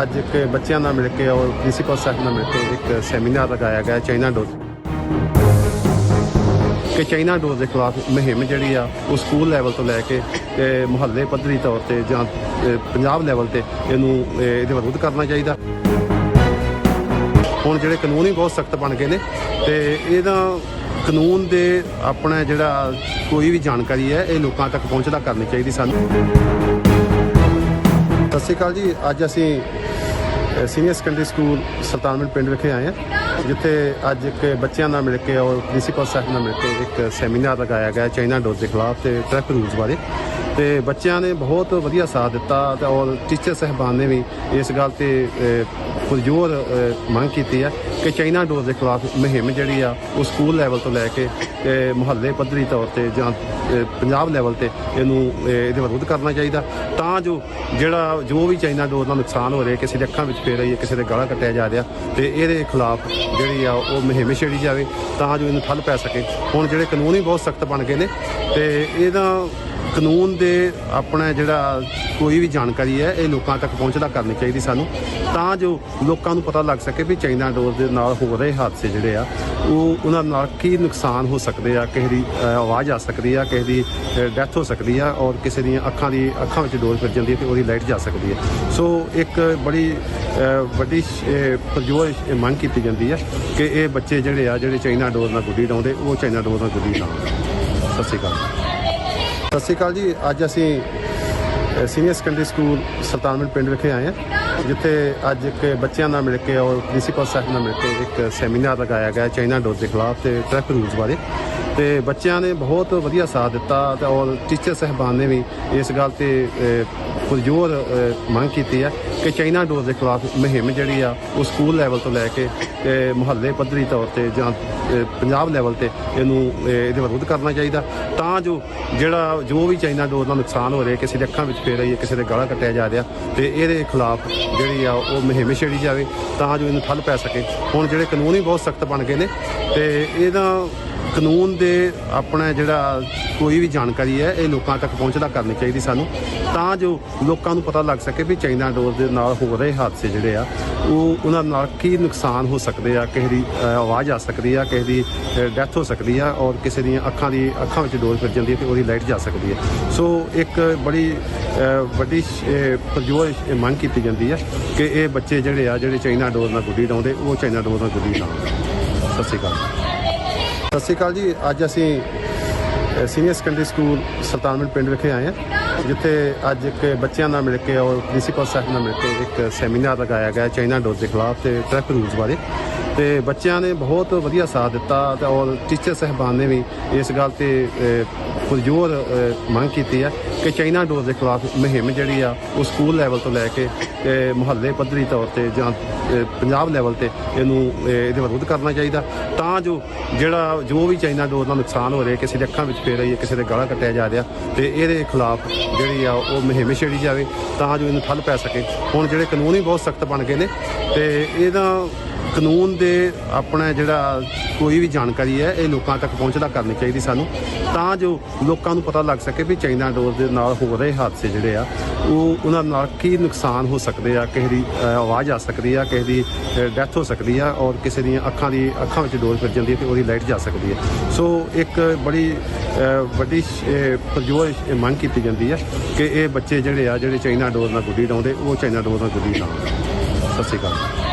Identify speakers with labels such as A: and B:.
A: ਅੱਜ ਇੱਕ ਬੱਚਿਆਂ ਨਾਲ ਮਿਲ ਕੇ ਔਰ ਪ੍ਰਿੰਸੀਪਲ ਸਾਹਿਬ ਨਾਲ ਮਿਲ ਕੇ ਇੱਕ ਸੈਮੀਨਾਰ ਲਗਾਇਆ ਗਿਆ ਚਾਈਨਾ ਡੋਰ ਕਿ ਚਾਈਨਾ ਡੋਰ ਦੇ ਖਿਲਾਫ ਮੁਹਿੰਮ ਜਿਹੜੀ ਆ, ਉਹ ਸਕੂਲ ਲੈਵਲ ਤੋਂ ਲੈ ਕੇ ਤੇ ਮੁਹੱਲੇ ਪੱਧਰੀ ਤੌਰ ਤੇ ਜਾਂ ਪੰਜਾਬ ਲੈਵਲ ਤੇ ਇਹਨੂੰ ਇਹਦੇ ਵਿਰੁੱਧ ਕਰਨਾ ਚਾਹੀਦਾ। ਹੁਣ ਜਿਹੜੇ ਕਾਨੂੰਨ ਹੀ ਬਹੁਤ ਸਖਤ ਬਣ ਗਏ ਨੇ ਤੇ ਇਹਦਾ ਕਾਨੂੰਨ ਦੇ ਆਪਣਾ ਜਿਹੜਾ ਕੋਈ ਵੀ ਜਾਣਕਾਰੀ ਹੈ, ਇਹ ਲੋਕਾਂ ਤੱਕ ਪਹੁੰਚਦਾ ਕਰਨੀ ਚਾਹੀਦੀ ਸਾਨੂੰ। ਸਤਿ ਸ਼੍ਰੀ ਅਕਾਲ ਜੀ। ਅੱਜ ਅਸੀਂ ਸੀਨੀਅਰ ਸੈਕੰਡਰੀ ਸਕੂਲ ਸੁਲਤਾਨਪੁਰ ਪਿੰਡ ਵਿਖੇ ਆਏ ਹਾਂ, ਜਿੱਥੇ ਅੱਜ ਇੱਕ ਬੱਚਿਆਂ ਨਾਲ ਮਿਲ ਕੇ ਔਰ ਪ੍ਰਿੰਸੀਪਲ ਸਾਹਿਬ ਨਾਲ ਮਿਲ ਕੇ ਇੱਕ ਸੈਮੀਨਾਰ ਲਗਾਇਆ ਗਿਆ ਚਾਈਨਾ ਡੋਰ ਦੇ ਖਿਲਾਫ ਤੇ ਟ੍ਰੈਫਿਕ ਰੂਲਸ ਬਾਰੇ। ਤੇ ਬੱਚਿਆਂ ਨੇ ਬਹੁਤ ਵਧੀਆ ਸਾਥ ਦਿੱਤਾ ਤੇ ਔਰ ਟੀਚਰ ਸਹਿਬਾਨ ਨੇ ਵੀ ਇਸ ਗੱਲ ਤੇ ਅ, ਪੁਰਜੋਰ ਮੰਗ ਕੀਤੀ ਹੈ ਕਿ ਚਾਈਨਾ ਡੋਰ ਦੇ ਖਿਲਾਫ ਮੁਹਿੰਮ ਜਿਹੜੀ ਆ ਉਹ ਸਕੂਲ ਲੈਵਲ ਤੋਂ ਲੈ ਕੇ ਤੇ ਮੁਹੱਲੇ ਪੱਧਰੀ ਤੌਰ ਤੇ ਜਾਂ ਪੰਜਾਬ ਲੈਵਲ ਤੇ ਇਹਨੂੰ ਅ, ਇਹਦੇ ਵਿਰੁੱਧ ਕਰਨਾ ਚਾਹੀਦਾ। ਤਾਂ ਜੋ ਜਿਹੜਾ ਜੋ ਵੀ ਚਾਈਨਾ ਡੋਰ ਦਾ ਨੁਕਸਾਨ ਹੋ ਰਿਹਾ ਕਿਸੇ ਦੇ ਅੱਖਾਂ ਵਿੱਚ ਪੈ ਰਹੀ ਹੈ ਕਿਸੇ ਦੇ ਗਲਾ ਕੱਟਿਆ ਜਾ ਰਿਹਾ ਤੇ ਇਹਦੇ ਖਿਲਾਫ ਜਿਹੜੀ ਆ ਉਹ ਮੁਹਿੰਮ ਛੇੜੀ ਜਾਵੇ ਤਾਂ ਜੋ ਇਹਨੂੰ ਠੱਲ ਪੈ ਸਕੇ। ਹੁਣ ਜਿਹੜੇ ਕਾਨੂੰਨ ਹੀ ਬਹੁਤ ਸਖਤ ਬਣ ਗਏ ਨੇ ਤੇ ਇਹਦਾ ਕਾਨੂੰਨ ਦੇ ਆਪਣਾ ਜਿਹੜਾ ਕੋਈ ਵੀ ਜਾਣਕਾਰੀ ਹੈ, ਇਹ ਲੋਕਾਂ ਤੱਕ ਪਹੁੰਚਦਾ ਕਰਨੀ ਚਾਹੀਦੀ ਸਾਨੂੰ। ਤਾਂ ਜੋ ਲੋਕਾਂ ਨੂੰ ਪਤਾ ਲੱਗ ਸਕੇ ਵੀ ਚਾਈਨਾ ਡੋਰ ਦੇ ਨਾਲ ਹੋ ਰਹੇ ਹਾਦਸੇ ਜਿਹੜੇ ਆ, ਉਹ ਉਹਨਾਂ ਨਾਲ ਕੀ ਨੁਕਸਾਨ ਹੋ ਸਕਦੇ ਆ, ਕਿਸੇ ਦੀ ਆਵਾਜ਼ ਆ ਸਕਦੀ ਆ, ਕਿਸੇ ਦੀ ਡੈਥ ਹੋ ਸਕਦੀ ਆ, ਔਰ ਕਿਸੇ ਦੀਆਂ ਅੱਖਾਂ ਦੀ, ਅੱਖਾਂ ਵਿੱਚ ਡੋਰ ਫਿਰ ਜਾਂਦੀ ਹੈ ਤੇ ਉਹਦੀ ਲਾਈਟ ਜਾ ਸਕਦੀ ਹੈ ਸੋ ਇੱਕ ਬੜੀ ਵੱਡੀ ਪ੍ਰਜੋਰ ਮੰਗ ਕੀਤੀ ਜਾਂਦੀ ਹੈ ਕਿ ਇਹ ਬੱਚੇ ਜਿਹੜੇ ਆ, ਜਿਹੜੇ ਚਾਈਨਾ ਡੋਰ ਨਾਲ ਗੁੱਡੀ ਡਾਉਂਦੇ ਉਹ ਚਾਈਨਾ ਡੋਰ ਨਾਲ ਗੁੱਡੀ ਲਾਉਣ। ਸਤਿ ਸ਼੍ਰੀ ਅਕਾਲ। ਸਤਿ ਸ਼੍ਰੀ ਅਕਾਲ ਜੀ। ਅੱਜ ਅਸੀਂ ਸੀਨੀਅਰ ਸੈਕੰਡਰੀ ਸਕੂਲ ਸੁਲਤਾਨਪੁਰ ਪਿੰਡ ਵਿਖੇ ਆਏ ਹਾਂ, ਜਿੱਥੇ ਅੱਜ ਇੱਕ ਬੱਚਿਆਂ ਨਾਲ ਮਿਲ ਕੇ ਔਰ ਪ੍ਰਿੰਸੀਪਲ ਸਾਹਿਬ ਨਾਲ ਮਿਲ ਕੇ ਇੱਕ ਸੈਮੀਨਾਰ ਲਗਾਇਆ ਗਿਆ ਚਾਈਨਾ ਡੋਰ ਦੇ ਖਿਲਾਫ ਤੇ ਟ੍ਰੈਫਿਕ ਰੂਲਸ ਬਾਰੇ। ਤੇ ਬੱਚਿਆਂ ਨੇ ਬਹੁਤ ਵਧੀਆ ਸਾਥ ਦਿੱਤਾ ਤੇ ਔਰ ਟੀਚਰ ਸਹਿਬਾਨ ਨੇ ਵੀ ਇਸ ਗੱਲ ਤੇ ਪੁਰਜੋਰ ਮੰਗ ਕੀਤੀ ਹੈ ਕਿ ਚਾਈਨਾ ਡੋਰ ਦੇ ਖਿਲਾਫ ਮੁਹਿੰਮ ਜਿਹੜੀ ਆ ਉਹ ਸਕੂਲ ਲੈਵਲ ਤੋਂ ਲੈ ਕੇ ਤੇ ਮੁਹੱਲੇ ਪੱਧਰੀ ਤੌਰ ਤੇ ਜਾਂ ਪੰਜਾਬ ਲੈਵਲ ਤੇ ਇਹਨੂੰ ਅ, ਇਹਦੇ ਵਿਰੁੱਧ ਕਰਨਾ ਚਾਹੀਦਾ। ਤਾਂ ਜੋ ਜਿਹੜਾ ਜੋ ਵੀ ਚਾਈਨਾ ਡੋਰ ਦਾ ਨੁਕਸਾਨ ਹੋ ਰਿਹਾ ਕਿਸੇ ਦੇ ਅੱਖਾਂ ਵਿੱਚ ਪੈ ਰਹੀ ਹੈ ਕਿਸੇ ਦੇ ਗਲਾ ਕੱਟਿਆ ਜਾ ਰਿਹਾ ਤੇ ਇਹਦੇ ਖਿਲਾਫ ਜਿਹੜੀ ਆ ਉਹ ਮੁਹਿੰਮ ਛੇੜੀ ਜਾਵੇ ਤਾਂ ਜੋ ਇਹਨੂੰ ਠੱਲ ਪੈ ਸਕੇ। ਹੁਣ ਜਿਹੜੇ ਕਾਨੂੰਨ ਹੀ ਬਹੁਤ ਸਖਤ ਬਣ ਗਏ ਨੇ ਤੇ ਇਹਦਾ ਕਾਨੂੰਨ ਦੇ ਆਪਣਾ ਜਿਹੜਾ ਕੋਈ ਵੀ ਜਾਣਕਾਰੀ ਹੈ, ਇਹ ਲੋਕਾਂ ਤੱਕ ਪਹੁੰਚਦਾ ਕਰਨੀ ਚਾਹੀਦੀ ਸਾਨੂੰ। ਤਾਂ ਜੋ ਲੋਕਾਂ ਨੂੰ ਪਤਾ ਲੱਗ ਸਕੇ ਵੀ ਚਾਈਨਾ ਡੋਰ ਦੇ ਨਾਲ ਹੋ ਰਹੇ ਹਾਦਸੇ ਜਿਹੜੇ ਆ, ਉਹ ਉਹਨਾਂ ਨਾਲ ਕੀ ਨੁਕਸਾਨ ਹੋ ਸਕਦੇ ਆ, ਕਿਸੇ ਦੀ ਆਵਾਜ਼ ਆ ਸਕਦੀ ਆ, ਕਿਸੇ ਦੀ ਡੈਥ ਹੋ ਸਕਦੀ ਆ, ਔਰ ਕਿਸੇ ਦੀਆਂ ਅੱਖਾਂ ਦੀ, ਅੱਖਾਂ ਵਿੱਚ ਡੋਰ ਫਿਰ ਜਾਂਦੀ ਹੈ ਤੇ ਉਹਦੀ ਲਾਈਟ ਜਾ ਸਕਦੀ ਹੈ ਸੋ ਇੱਕ ਬੜੀ ਵੱਡੀ ਪ੍ਰਜੋਰ ਮੰਗ ਕੀਤੀ ਜਾਂਦੀ ਹੈ ਕਿ ਇਹ ਬੱਚੇ ਜਿਹੜੇ ਆ, ਜਿਹੜੇ ਚਾਈਨਾ ਡੋਰ ਨਾਲ ਗੁੱਡੀ ਡਾਉਂਦੇ ਉਹ ਚਾਈਨਾ ਡੋਰ ਨਾਲ ਗੁੱਡੀ ਲਾਉਣ। ਸਤਿ ਸ਼੍ਰੀ ਅਕਾਲ। ਸਤਿ ਸ਼੍ਰੀ ਅਕਾਲ ਜੀ। ਅੱਜ ਅਸੀਂ ਸੀਨੀਅਰ ਸੈਕੰਡਰੀ ਸਕੂਲ ਸੁਲਤਾਨਪੁਰ ਪਿੰਡ ਵਿਖੇ ਆਏ ਹਾਂ, ਜਿੱਥੇ ਅੱਜ ਇੱਕ ਬੱਚਿਆਂ ਨਾਲ ਮਿਲ ਕੇ ਔਰ ਪ੍ਰਿੰਸੀਪਲ ਸਾਹਿਬ ਨਾਲ ਮਿਲ ਕੇ ਇੱਕ ਸੈਮੀਨਾਰ ਲਗਾਇਆ ਗਿਆ ਚਾਈਨਾ ਡੋਰ ਦੇ ਖਿਲਾਫ ਤੇ ਟ੍ਰੈਫਿਕ ਰੂਲਸ ਬਾਰੇ। ਤੇ ਬੱਚਿਆਂ ਨੇ ਬਹੁਤ ਵਧੀਆ ਸਾਥ ਦਿੱਤਾ ਤੇ ਔਰ ਟੀਚਰ ਸਹਿਬਾਨ ਨੇ ਵੀ ਇਸ ਗੱਲ ਤੇ ਅ, ਪੁਰਜੋਰ ਮੰਗ ਕੀਤੀ ਹੈ ਕਿ ਚਾਈਨਾ ਡੋਰ ਦੇ ਖਿਲਾਫ ਮੁਹਿੰਮ ਜਿਹੜੀ ਆ ਉਹ ਸਕੂਲ ਲੈਵਲ ਤੋਂ ਲੈ ਕੇ ਤੇ ਮੁਹੱਲੇ ਪੱਧਰੀ ਤੌਰ ਤੇ ਜਾਂ ਪੰਜਾਬ ਲੈਵਲ ਤੇ ਇਹਨੂੰ ਅ, ਇਹਦੇ ਵਿਰੁੱਧ ਕਰਨਾ ਚਾਹੀਦਾ। ਤਾਂ ਜੋ ਜਿਹੜਾ ਜੋ ਵੀ ਚਾਈਨਾ ਡੋਰ ਦਾ ਨੁਕਸਾਨ ਹੋ ਰਿਹਾ ਕਿਸੇ ਦੇ ਅੱਖਾਂ ਵਿੱਚ ਪੈ ਰਹੀ ਹੈ ਕਿਸੇ ਦੇ ਗਲਾ ਕੱਟਿਆ ਜਾ ਰਿਹਾ ਤੇ ਇਹਦੇ ਖਿਲਾਫ ਜਿਹੜੀ ਆ ਉਹ ਮੁਹਿੰਮ ਛੇੜੀ ਜਾਵੇ ਤਾਂ ਜੋ ਇਹਨੂੰ ਠੱਲ ਪੈ ਸਕੇ। ਹੁਣ ਜਿਹੜੇ ਕਾਨੂੰਨ ਹੀ ਬਹੁਤ ਸਖਤ ਬਣ ਗਏ ਨੇ ਤੇ ਇਹਦਾ ਕਾਨੂੰਨ ਦੇ ਆਪਣਾ ਜਿਹੜਾ ਕੋਈ ਵੀ ਜਾਣਕਾਰੀ ਹੈ, ਇਹ ਲੋਕਾਂ ਤੱਕ ਪਹੁੰਚਦਾ ਕਰਨੀ ਚਾਹੀਦੀ ਸਾਨੂੰ। ਤਾਂ ਜੋ ਲੋਕਾਂ ਨੂੰ ਪਤਾ ਲੱਗ ਸਕੇ ਵੀ ਚਾਈਨਾ ਡੋਰ ਦੇ ਨਾਲ ਹੋ ਰਹੇ ਹਾਦਸੇ ਜਿਹੜੇ ਆ, ਉਹ ਉਹਨਾਂ ਨਾਲ ਕੀ ਨੁਕਸਾਨ ਹੋ ਸਕਦੇ ਆ, ਕਿਸੇ ਦੀ ਆਵਾਜ਼ ਆ ਸਕਦੀ ਆ, ਕਿਸੇ ਦੀ ਡੈਥ ਹੋ ਸਕਦੀ ਆ, ਔਰ ਕਿਸੇ ਦੀਆਂ ਅੱਖਾਂ ਦੀ, ਅੱਖਾਂ ਵਿੱਚ ਡੋਰ ਫਿਰ ਜਾਂਦੀ ਹੈ ਤੇ ਉਹਦੀ ਲਾਈਟ ਜਾ ਸਕਦੀ ਹੈ ਸੋ ਇੱਕ ਬੜੀ ਵੱਡੀ ਪ੍ਰਜੋਰ ਮੰਗ ਕੀਤੀ ਜਾਂਦੀ ਹੈ ਕਿ ਇਹ ਬੱਚੇ ਜਿਹੜੇ ਆ, ਜਿਹੜੇ ਚਾਈਨਾ ਡੋਰ ਨਾਲ ਗੁੱਡੀ ਡਾਉਂਦੇ ਉਹ ਚਾਈਨਾ ਡੋਰ ਨਾਲ ਗੁੱਡੀ ਲਾਉਣ। ਸਤਿ ਸ਼੍ਰੀ ਅਕਾਲ।